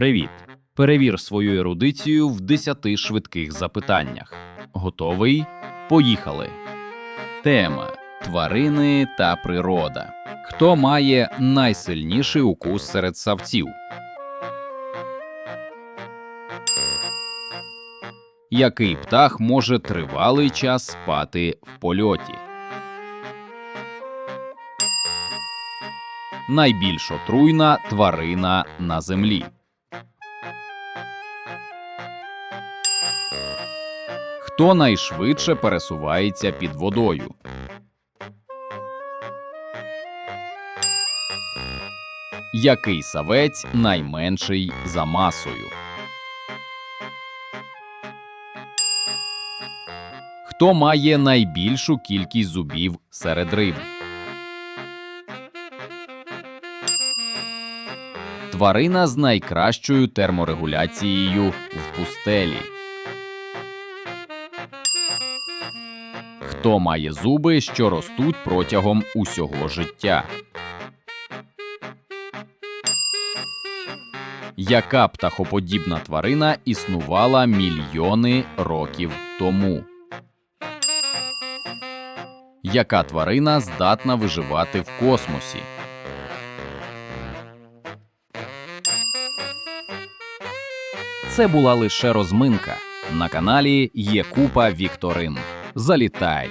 Привіт! Перевір свою ерудицію в 10 швидких запитаннях. Готовий? Поїхали. Тема тварини та природа. Хто має найсильніший укус серед савців? Який птах може тривалий час спати в польоті? Найбільш отруйна тварина на землі. Хто найшвидше пересувається під водою? Який савець найменший за масою? Хто має найбільшу кількість зубів серед риб? Тварина з найкращою терморегуляцією в пустелі. Хто має зуби, що ростуть протягом усього життя? Яка птахоподібна тварина існувала мільйони років тому? Яка тварина здатна виживати в космосі? Це була лише розминка. На каналі є купа вікторин. Залітай,